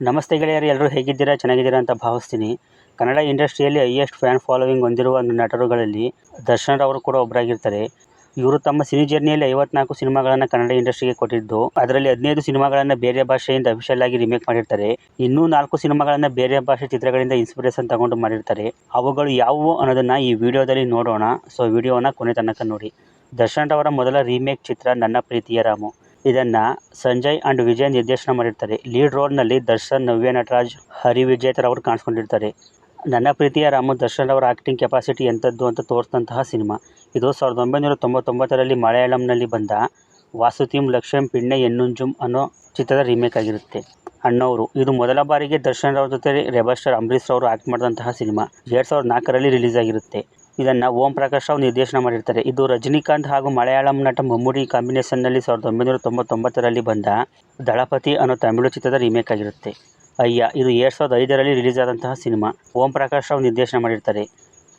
ನಮಸ್ತೆ ಗೆಳೆಯರು ಎಲ್ಲರೂ ಹೇಗಿದ್ದೀರಾ? ಚೆನ್ನಾಗಿದ್ದೀರಾ ಅಂತ ಭಾವಿಸ್ತೀನಿ. ಕನ್ನಡ ಇಂಡಸ್ಟ್ರಿಯಲ್ಲಿ ಹೈಯೆಸ್ಟ್ ಫ್ಯಾನ್ ಫಾಲೋವಿಂಗ್ ಹೊಂದಿರುವ ನಟರುಗಳಲ್ಲಿ ದರ್ಶನ್ ಅವರು ಕೂಡ ಒಬ್ಬರಾಗಿರ್ತಾರೆ ಇವರು ತಮ್ಮ ಸಿನಿ ಜರ್ನಿಯಲ್ಲಿ ಐವತ್ನಾಲ್ಕು ಸಿನಿಮಾಗಳನ್ನು ಕನ್ನಡ ಇಂಡಸ್ಟ್ರಿಗೆ ಕೊಟ್ಟಿದ್ದು, ಅದರಲ್ಲಿ ಹದಿನೈದು ಸಿನಿಮಾಗಳನ್ನು ಬೇರೆ ಭಾಷೆಯಿಂದ ಅಫಿಷಿಯಲ್ ಆಗಿ ರಿಮೇಕ್ ಮಾಡಿರ್ತಾರೆ. ಇನ್ನೂ ನಾಲ್ಕು ಸಿನಿಮಾಗಳನ್ನು ಬೇರೆ ಭಾಷೆ ಚಿತ್ರಗಳಿಂದ ಇನ್ಸ್ಪಿರೇಷನ್ ತಗೊಂಡು ಮಾಡಿರ್ತಾರೆ. ಅವುಗಳು ಯಾವುವು ಅನ್ನೋದನ್ನು ಈ ವಿಡಿಯೋದಲ್ಲಿ ನೋಡೋಣ. ಸೊ ವಿಡಿಯೋನ ಕೊನೆ ತನಕ ನೋಡಿ. ದರ್ಶನ್ ಅವರ ಮೊದಲ ರೀಮೇಕ್ ಚಿತ್ರ ನನ್ನ ಪ್ರೀತಿಯ ರಾಮು. ಇದನ್ನ ಸಂಜಯ್ ಅಂಡ್ ವಿಜಯ್ ನಿರ್ದೇಶನ ಮಾಡಿರ್ತಾರೆ. ಲೀಡ್ ರೋಲ್ನಲ್ಲಿ ದರ್ಶನ್, ನವ್ಯ ನಟರಾಜ್, ಹರಿ ವಿಜೇತರ್ ಅವರು ಕಾಣಿಸ್ಕೊಂಡಿರ್ತಾರೆ. ನನ್ನ ಪ್ರೀತಿಯ ರಾಮು, ದರ್ಶನ್ ಅವರ ಆ್ಯಕ್ಟಿಂಗ್ ಕೆಪಾಸಿಟಿ ಎಂಥದ್ದು ಅಂತ ತೋರಿಸಿದಂತಹ ಸಿನಿಮಾ. ಇದು ಸಾವಿರದ ಒಂಬೈನೂರ ತೊಂಬತ್ತೊಂಬತ್ತರಲ್ಲಿ ಮಲಯಾಳಂನಲ್ಲಿ ಬಂದ ವಾಸುತಿಂ ಲಕ್ಷ್ಯಂ ಪಿಣ್ಣೆ ಎನ್ನುಂಜುಂ ಅನ್ನೋ ಚಿತ್ರದ ರೀಮೇಕ್ ಆಗಿರುತ್ತೆ. ಅಣ್ಣವರು. ಇದು ಮೊದಲ ಬಾರಿಗೆ ದರ್ಶನ್ ಅವರ ಜೊತೆ ರೆಬಸ್ಟರ್ ಸ್ಟಾರ್ ಅಂಬರೀಶ್ ಅವರು ಆಕ್ಟ್ ಮಾಡಿದಂತಹ ಸಿನಿಮಾ. ಎರಡು ಸಾವಿರದ ನಾಲ್ಕರಲ್ಲಿ ರಿಲೀಸ್ ಆಗಿರುತ್ತೆ. ಇದನ್ನು ಓಂ ಪ್ರಕಾಶ್ ರಾವ್ ನಿರ್ದೇಶನ ಮಾಡಿರ್ತಾರೆ. ಇದು ರಜನಿಕಾಂತ್ ಹಾಗೂ ಮಲಯಾಳಂ ನಟ ಮಮ್ಮೂಡಿ ಕಾಂಬಿನೇಷನ್ನಲ್ಲಿ ಸಾವಿರದ ಒಂಬೈನೂರ ತೊಂಬತ್ತೊಂಬತ್ತರಲ್ಲಿ ಬಂದ ದಳಪತಿ ಅನ್ನೋ ತಮಿಳು ಚಿತ್ರದ ರೀಮೇಕ್ ಆಗಿರುತ್ತೆ. ಅಯ್ಯ, ಇದು ಎರಡು ಸಾವಿರದ ಐದರಲ್ಲಿ ರಿಲೀಸ್ ಆದಂತಹ ಸಿನಿಮಾ. ಓಂ ಪ್ರಕಾಶ್ ರಾವ್ ನಿರ್ದೇಶನ ಮಾಡಿರ್ತಾರೆ.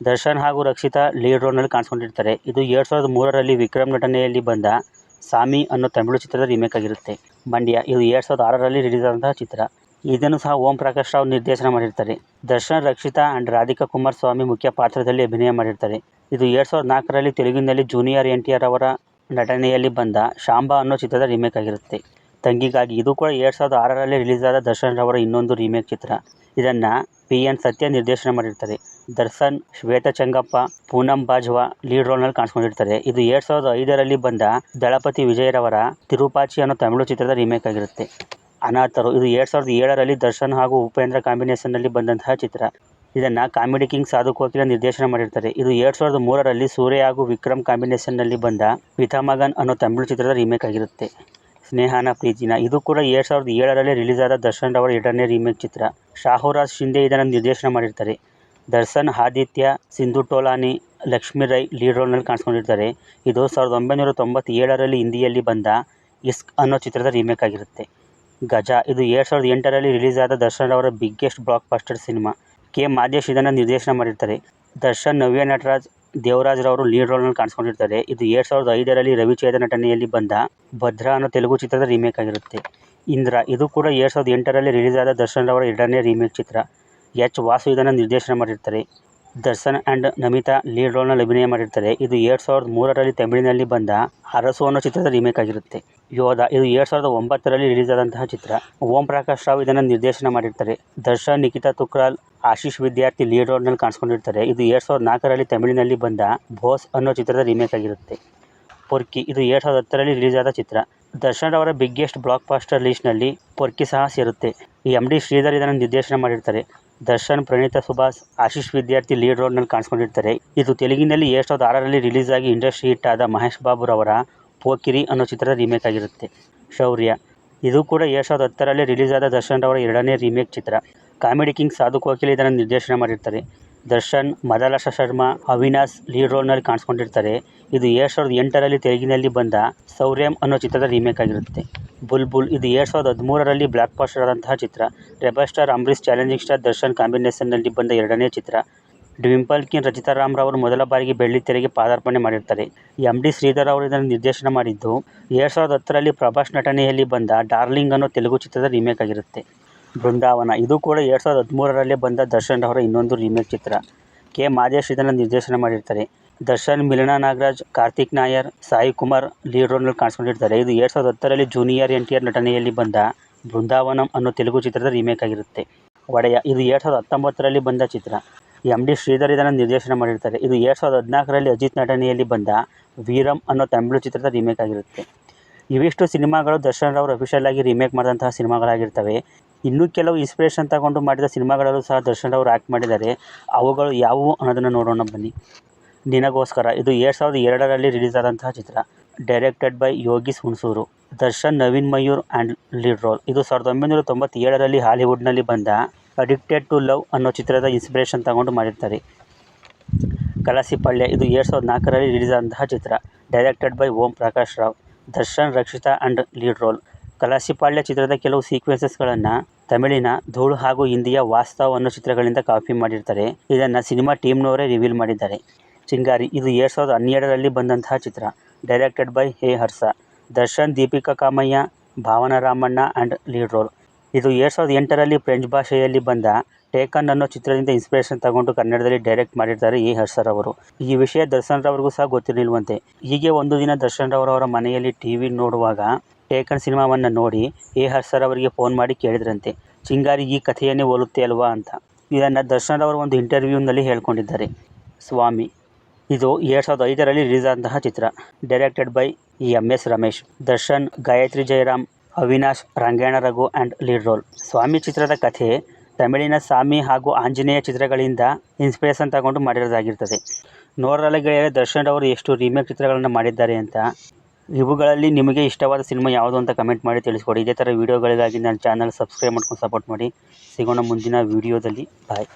ದರ್ಶನ್ ಹಾಗೂ ರಕ್ಷಿತಾ ಲೀಡ್ ರೋಲ್ನಲ್ಲಿ ಕಾಣಿಸ್ಕೊಂಡಿರ್ತಾರೆ. ಇದು ಎರಡು ಸಾವಿರದ ಮೂರರಲ್ಲಿ ವಿಕ್ರಮ್ ನಟನೆಯಲ್ಲಿ ಬಂದ ಸಾಮಿ ಅನ್ನೋ ತಮಿಳು ಚಿತ್ರದ ರೀಮೇಕ್ ಆಗಿರುತ್ತೆ. ಮಂಡ್ಯ, ಇದು ಎರಡು ಸಾವಿರದ ಆರರಲ್ಲಿ ರಿಲೀಸ್ ಆದಂತಹ ಚಿತ್ರ. ಇದನ್ನು ಸಹ ಓಂ ಪ್ರಕಾಶ್ ರಾವ್ ನಿರ್ದೇಶನ ಮಾಡಿರ್ತಾರೆ. ದರ್ಶನ್, ರಕ್ಷಿತಾ ಆ್ಯಂಡ್ ರಾಧಿಕಾ ಕುಮಾರ್ ಸ್ವಾಮಿ ಮುಖ್ಯ ಪಾತ್ರದಲ್ಲಿ ಅಭಿನಯ ಮಾಡಿರ್ತಾರೆ. ಇದು ಎರಡು ಸಾವಿರದ ನಾಲ್ಕರಲ್ಲಿ ತೆಲುಗಿನಲ್ಲಿ ಜೂನಿಯರ್ ಎನ್ ಟಿ ಆರ್ ಅವರ ನಟನೆಯಲ್ಲಿ ಬಂದ ಶಾಂಬಾ ಅನ್ನೋ ಚಿತ್ರದ ರೀಮೇಕ್ ಆಗಿರುತ್ತೆ. ತಂಗಿಗಾಗಿ ಇದು ಕೂಡ ಎರಡು ಸಾವಿರದ ಆರರಲ್ಲಿ ರಿಲೀಸ್ ಆದ ದರ್ಶನ್ ರವರ ಇನ್ನೊಂದು ರೀಮೇಕ್ ಚಿತ್ರ. ಇದನ್ನು ಪಿ ಎನ್ ಸತ್ಯ ನಿರ್ದೇಶನ ಮಾಡಿರ್ತಾರೆ. ದರ್ಶನ್, ಶ್ವೇತ ಚಂಗಪ್ಪ, ಪೂನಂ ಬಾಜ್ವಾ ಲೀಡ್ ರೋಲ್ನಲ್ಲಿ ಕಾಣಿಸ್ಕೊಂಡಿರ್ತಾರೆ. ಇದು ಎರಡು ಸಾವಿರದ ಐದರಲ್ಲಿ ಬಂದ ದಳಪತಿ ವಿಜಯರವರ ತಿರುಪಾಚಿ ಅನ್ನೋ ತಮಿಳು ಚಿತ್ರದ ರೀಮೇಕ್ ಆಗಿರುತ್ತೆ. ಅನಾಥರು. ಇದು ಎರಡು ಸಾವಿರದ ಏಳರಲ್ಲಿ ದರ್ಶನ್ ಹಾಗೂ ಉಪೇಂದ್ರ ಕಾಂಬಿನೇಷನ್ನಲ್ಲಿ ಬಂದಂತಹ ಚಿತ್ರ. ಇದನ್ನು ಕಾಮಿಡಿ ಕಿಂಗ್ ಸಾಧು ಕೋಕಿಲ ನಿರ್ದೇಶನ ಮಾಡಿರ್ತಾರೆ. ಇದು ಎರಡು ಸಾವಿರದ ಮೂರರಲ್ಲಿ ಸೂರ್ಯ ಹಾಗೂ ವಿಕ್ರಮ್ ಕಾಂಬಿನೇಷನ್ನಲ್ಲಿ ಬಂದ ವಿಥಮಗನ್ ಅನ್ನೋ ತಮಿಳು ಚಿತ್ರದ ರೀಮೇಕ್ ಆಗಿರುತ್ತೆ. ಸ್ನೇಹನ ಪ್ರೀತಿನ. ಇದು ಕೂಡ ಎರಡು ಸಾವಿರದ ಏಳರಲ್ಲಿ ರಿಲೀಸ್ ಆದ ದರ್ಶನ್ ಅವರ ಎರಡನೇ ರೀಮೇಕ್ ಚಿತ್ರ. ಶಾಹುರಾಜ್ ಶಿಂದೆ ಇದನ್ನು ನಿರ್ದೇಶನ ಮಾಡಿರ್ತಾರೆ. ದರ್ಶನ್, ಆದಿತ್ಯ, ಸಿಂಧು ಟೋಲಾನಿ, ಲಕ್ಷ್ಮೀ ರೈ ಲೀಡ್ ರೋಲ್ನಲ್ಲಿ ಕಾಣಿಸ್ಕೊಂಡಿರ್ತಾರೆ. ಇದು ಸಾವಿರದ ಒಂಬೈನೂರ ತೊಂಬತ್ತೇಳರಲ್ಲಿ ಹಿಂದಿಯಲ್ಲಿ ಬಂದ ಇಸ್ಕ್ ಅನ್ನೋ ಚಿತ್ರದ ರೀಮೇಕ್ ಆಗಿರುತ್ತೆ. ಗಜ. ಇದು ಎರಡು ಸಾವಿರದ ಎಂಟರಲ್ಲಿ ರಿಲೀಸ್ ಆದ ದರ್ಶನ್ ಅವರ biggest blockbuster cinema. K. Madesh ಇದನ್ನು ನಿರ್ದೇಶನ ಮಾಡಿರ್ತಾರೆ. ದರ್ಶನ್, ನವ್ಯ ನಟರಾಜ್, ದೇವರಾಜ್ ರವರು ಲೀಡ್ ರೋಲ್ನಲ್ಲಿ ಕಾಣಿಸ್ಕೊಂಡಿರ್ತಾರೆ. ಇದು ಎರಡು ಸಾವಿರದ ಐದರಲ್ಲಿ ರವಿಚೇದ ನಟನೆಯಲ್ಲಿ ಬಂದ ಭದ್ರಾ ಅನ್ನೋ ತೆಲುಗು ಚಿತ್ರದ ರೀಮೇಕ್ ಆಗಿರುತ್ತೆ. ಇಂದ್ರ, ಇದು ಕೂಡ ಎರಡು ಸಾವಿರದ ಎಂಟರಲ್ಲಿ ರಿಲೀಸ್ ಆದ ದರ್ಶನ್ ರವರ ಎರಡನೇ ರೀಮೇಕ್ ಚಿತ್ರ. ಎಚ್. ವಾಸು ಇದನ್ನು ನಿರ್ದೇಶನ ಮಾಡಿರ್ತಾರೆ. ದರ್ಶನ್ ಆ್ಯಂಡ್ ನಮಿತಾ ಲೀಡ್ ರೋಲ್ನಲ್ಲಿ ಅಭಿನಯ ಮಾಡಿರ್ತಾರೆ. ಇದು ಎರಡು ಸಾವಿರದ ಮೂರರಲ್ಲಿ ತಮಿಳಿನಲ್ಲಿ ಬಂದ ಅರಸು ಅನ್ನೋ ಚಿತ್ರದ ರೀಮೇಕ್ ಆಗಿರುತ್ತೆ. ಯೋಧ, ಇದು ಎರಡು ಸಾವಿರದ ಒಂಬತ್ತರಲ್ಲಿ ರಿಲೀಸ್ ಆದಂತಹ ಚಿತ್ರ. ಓಂ ಪ್ರಕಾಶ್ ರಾವ್ ಇದನ್ನು ನಿರ್ದೇಶನ ಮಾಡಿರ್ತಾರೆ. ದರ್ಶನ್ ನಿಖಿತಾ ತುಕ್ರಾಲ್, ಆಶೀಶ್ ವಿದ್ಯಾರ್ಥಿ ಲೀಡ್ ರೋಲ್ನಲ್ಲಿ ಕಾಣಿಸ್ಕೊಂಡಿರ್ತಾರೆ. ಇದು ಎರಡು ಸಾವಿರದ ನಾಲ್ಕರಲ್ಲಿ ತಮಿಳಿನಲ್ಲಿ ಬಂದ ಬೋಸ್ ಅನ್ನೋ ಚಿತ್ರದ ರೀಮೇಕ್ ಆಗಿರುತ್ತೆ. ಪೊರ್ಕಿ, ಇದು ಎರಡು ಸಾವಿರದ ಹತ್ತರಲ್ಲಿ ರಿಲೀಸ್ ಆದ ಚಿತ್ರ. ದರ್ಶನ್ ಅವರ ಬಿಗ್ಗೆಸ್ಟ್ ಬ್ಲಾಕ್ ಪಾಸ್ಟರ್ ಲೀಸ್ಟ್ನಲ್ಲಿ ಪೊರ್ಕಿ ಸಹ ಸೇರುತ್ತೆ. ಎಂ ಡಿ ಶ್ರೀಧರ್ ಇದನ್ನು ನಿರ್ದೇಶನ ಮಾಡಿರ್ತಾರೆ. ದರ್ಶನ್, ಪ್ರಣೀತಾ, ಸುಭಾಷ್, ಆಶೀಶ್ ವಿದ್ಯಾರ್ಥಿ ಲೀಡ್ ರೋಲ್ನಲ್ಲಿ ಕಾಣಿಸ್ಕೊಂಡಿರ್ತಾರೆ. ಇದು ತೆಲುಗಿನಲ್ಲಿ ಎರಡು ಸಾವಿರದ ಆರರಲ್ಲಿ ರಿಲೀಸ್ ಆಗಿ ಇಂಡಸ್ಟ್ರಿ ಹಿಟ್ ಆದ ಮಹೇಶ್ ಬಾಬುರವರ ಪೋಕಿರಿ ಅನ್ನೋ ಚಿತ್ರದ ರೀಮೇಕ್ ಆಗಿರುತ್ತೆ. ಶೌರ್ಯ. ಇದು ಕೂಡ ಎರಡು ಸಾವಿರದ ಹತ್ತರಲ್ಲಿ ರಿಲೀಸ್ ಆದ ದರ್ಶನ್ ರವರ ಎರಡನೇ ರೀಮೇಕ್ ಚಿತ್ರ. ಕಾಮಿಡಿ ಕಿಂಗ್ ಸಾಧು ಕೋಕಿಲ್ ಇದನ್ನು ನಿರ್ದೇಶನ ಮಾಡಿರ್ತಾರೆ. ದರ್ಶನ್ ಮದಲಶ ಶರ್ಮಾ, ಅವಿನಾಶ್ ಲೀಡ್ ರೋಲ್ನಲ್ಲಿ ಕಾಣಿಸ್ಕೊಂಡಿರ್ತಾರೆ. ಇದು ಎರಡು ಸಾವಿರದ ಎಂಟರಲ್ಲಿ ತೆಲುಗಿನಲ್ಲಿ ಬಂದ ಸೌರ್ಯಂ ಅನ್ನೋ ಚಿತ್ರದ ರೀಮೇಕ್ ಆಗಿರುತ್ತೆ. ಬುಲ್ಬುಲ್, ಇದು ಎರಡು ಸಾವಿರದ ಹದಿಮೂರರಲ್ಲಿ ಬ್ಲಾಕ್ ಪಾಸ್ಟರ್ ಆದಂತಹ ಚಿತ್ರ. Rebel star Ambareesh challenging star Darshan ಕಾಂಬಿನೇಷನ್ನಲ್ಲಿ ಬಂದ ಎರಡನೇ ಚಿತ್ರ. ಡಿಂಪಲ್ ಕಿನ್ ರಚಿತಾ ರಾಮ್ ರವರು ಮೊದಲ ಬಾರಿಗೆ ಬೆಳ್ಳಿ ತೆರೆಗೆ ಪಾದಾರ್ಪಣೆ ಮಾಡಿರ್ತಾರೆ. ಎಂ ಡಿ ಶ್ರೀಧರ್ ಅವರು ಇದನ್ನು ನಿರ್ದೇಶನ ಮಾಡಿದ್ದು. ಎರಡು ಸಾವಿರದ ಹತ್ತರಲ್ಲಿ ಪ್ರಭಾಸ್ ನಟನೆಯಲ್ಲಿ ಬಂದ ಡಾರ್ಲಿಂಗ್ ಅನ್ನೋ ತೆಲುಗು ಚಿತ್ರದ ರೀಮೇಕ್ ಆಗಿರುತ್ತೆ. ಬೃಂದಾವನ. ಇದು ಕೂಡ ಎರಡು ಸಾವಿರದ ಹದಿಮೂರರಲ್ಲೇ ಬಂದ ದರ್ಶನ್ ಅವರ ಇನ್ನೊಂದು ರೀಮೇಕ್ ಚಿತ್ರ. ಕೆ. ಮಾದೇಶ್ ಇದನ್ನು ನಿರ್ದೇಶನ ಮಾಡಿರ್ತಾರೆ. ದರ್ಶನ್, ಮಿಲನಾ ನಾಗರಾಜ್, ಕಾರ್ತಿಕ್ ನಾಯರ್, ಸಾಯಿ ಕುಮಾರ್ ಲೀಡ್ ರೋಲ್ನಲ್ಲಿ ಕಾಣಿಸ್ಕೊಂಡಿರ್ತಾರೆ. ಇದು ಎರಡು ಸಾವಿರದ ಹತ್ತರಲ್ಲಿ ಜೂನಿಯರ್ ಎನ್ ಟಿ ಆರ್ ನಟನೆಯಲ್ಲಿ ಬಂದ ಬೃಂದಾವನಂ ಅನ್ನೋ ತೆಲುಗು ಚಿತ್ರದ ರೀಮೇಕ್ ಆಗಿರುತ್ತೆ. ಒಡೆಯ, ಇದು ಎರಡು ಸಾವಿರದ ಹತ್ತೊಂಬತ್ತರಲ್ಲಿ ಬಂದ ಚಿತ್ರ. ಎಂ ಡಿ ಶ್ರೀಧರ್ ಇದನ್ನು ನಿರ್ದೇಶನ ಮಾಡಿರ್ತಾರೆ. ಇದು ಎರಡು ಸಾವಿರದ ಹದಿನಾಲ್ಕರಲ್ಲಿ ಅಜಿತ್ ನಟನೆಯಲ್ಲಿ ಬಂದ ವೀರಂ ಅನ್ನೋ ತಮಿಳು ಚಿತ್ರದ ರೀಮೇಕ್ ಆಗಿರುತ್ತೆ. ಇವಿಷ್ಟು ಸಿನಿಮಾಗಳು ದರ್ಶನ್ ಅವರು ಅಫಿಷಿಯಲ್ ಆಗಿ ರೀಮೇಕ್ ಮಾಡಿದಂತಹ ಸಿನಿಮಾಗಳಾಗಿರ್ತವೆ. ಇನ್ನೂ ಕೆಲವು ಇನ್ಸ್ಪಿರೇಷನ್ ತಗೊಂಡು ಮಾಡಿದ ಸಿನಿಮಾಗಳಲ್ಲೂ ಸಹ ದರ್ಶನ್ ಅವರು ಆ್ಯಕ್ಟ್ ಮಾಡಿದ್ದಾರೆ. ಅವುಗಳು ಯಾವುವು ಅನ್ನೋದನ್ನು ನೋಡೋಣ ಬನ್ನಿ. ನಿನಗೋಸ್ಕರ. ಇದು ಎರಡು ಸಾವಿರದ ಎರಡರಲ್ಲಿ ರಿಲೀಸ್ ಆದಂತಹ ಚಿತ್ರ. Directed by Yogish Hunsur. Darshan, Naveen Mayur and lead role ಇದು ಸಾವಿರದ ಒಂಬೈನೂರ ತೊಂಬತ್ತೇಳರಲ್ಲಿ ಹಾಲಿವುಡ್ನಲ್ಲಿ ಬಂದ ಅಡಿಕ್ಟೆಡ್ ಟು ಲವ್ ಅನ್ನೋ ಚಿತ್ರದ ಇನ್ಸ್ಪಿರೇಷನ್ ತಗೊಂಡು ಮಾಡಿರ್ತಾರೆ. ಕಲಸಿಪಳ್ಳೆ ಇದು ಎರಡು ಸಾವಿರದ ನಾಲ್ಕರಲ್ಲಿ ರಿಲೀಸ್ ಆದಂತಹ ಚಿತ್ರ. Directed by Om Prakash Rao. Darshan, Rakshita and lead role Kalasipalya ಚಿತ್ರದ ಕೆಲವು ಸೀಕ್ವೆನ್ಸಸ್ಗಳನ್ನು ತಮಿಳಿನ ಧೂಳು ಹಾಗೂ ಹಿಂದಿಯ ವಾಸ್ತವ್ ಅನ್ನೋ ಚಿತ್ರಗಳಿಂದ ಕಾಪಿ ಮಾಡಿರ್ತಾರೆ. ಇದನ್ನು ಸಿನಿಮಾ ಟೀಮ್ನವರೇ ರಿವೀಲ್ ಮಾಡಿದ್ದಾರೆ. ಚಿಂಗಾರಿ ಇದು ಎರಡು ಸಾವಿರದ ಹನ್ನೆರಡರಲ್ಲಿ ಬಂದಂತಹ ಚಿತ್ರ. Directed by A Harsha. Darshan, Deepika Kamaiah, Bhavana Ramanna and lead role ಇದು ಎರಡು ಸಾವಿರದ ಎಂಟರಲ್ಲಿ ಫ್ರೆಂಚ್ ಭಾಷೆಯಲ್ಲಿ ಬಂದ ಟೇಕನ್ ಅನ್ನೋ ಚಿತ್ರದಿಂದ ಇನ್ಸ್ಪಿರೇಷನ್ ತಗೊಂಡು ಕನ್ನಡದಲ್ಲಿ ಡೈರೆಕ್ಟ್ ಮಾಡಿರ್ತಾರೆ ಎ ಹರ್ಷರ್ ಅವರು ಈ ವಿಷಯ ದರ್ಶನ್ ರವರಿಗೂ ಸಹ ಗೊತ್ತಿರಲಿಲ್ವಂತೆ. ಹೀಗೆ ಒಂದು ದಿನ ದರ್ಶನ್ ರವರವರ ಮನೆಯಲ್ಲಿ ಟಿ ವಿ ನೋಡುವಾಗ ಟೇಕನ್ ಸಿನಿಮಾವನ್ನು ನೋಡಿ ಎ ಹರ್ಷ ಅವರಿಗೆ ಫೋನ್ ಮಾಡಿ ಕೇಳಿದ್ರಂತೆ, ಚಿಂಗಾರಿ, ಈ ಕಥೆಯನ್ನೇ ಹೋಲುತ್ತೆ ಅಲ್ವಾ? ಅಂತ. ಇದನ್ನು ದರ್ಶನ್ ಅವರು ಒಂದು ಇಂಟರ್ವ್ಯೂನಲ್ಲಿ ಹೇಳ್ಕೊಂಡಿದ್ದಾರೆ. ಸ್ವಾಮಿ, ಇದು ಎರಡು ಸಾವಿರದ ಐದರಲ್ಲಿ ರಿಲೀಸ್ ಆದಂತಹ ಚಿತ್ರ. Directed by M S Ramesh, Darshan, Gayathri Jayaram, Avinash Rangayana Raghu and lead role. Swamy ಚಿತ್ರದ ಕಥೆ ತಮಿಳಿನ ಸ್ವಾಮಿ ಹಾಗೂ ಆಂಜನೇಯ ಚಿತ್ರಗಳಿಂದ ಇನ್ಸ್ಪಿರೇಷನ್ ತಗೊಂಡು ಮಾಡಿರೋದಾಗಿರ್ತದೆ. ನೋಡ್ರಲ್ಲಿ ಗೆಳೆಯರೆ ದರ್ಶನ್ ಅವರು ಎಷ್ಟು ರೀಮೇಕ್ ಚಿತ್ರಗಳನ್ನು ಮಾಡಿದ್ದಾರೆ ಅಂತ ಇವುಗಳಲ್ಲಿ ನಿಮಗೆ ಇಷ್ಟವಾದ ಸಿನಿಮಾ ಯಾವುದು ಅಂತ ಕಮೆಂಟ್ ಮಾಡಿ ತಿಳಿಸ್ಕೊಡಿ. ಇದೇ ಥರ ವೀಡಿಯೋಗಳಿಗಾಗಿ ನನ್ನ ಚಾನಲ್ ಸಬ್ಸ್ಕ್ರೈಬ್ ಮಾಡ್ಕೊಂಡು ಸಪೋರ್ಟ್ ಮಾಡಿ. ಸಿಗೋಣ ಮುಂದಿನ ವೀಡಿಯೋದಲ್ಲಿ ಬಾಯ್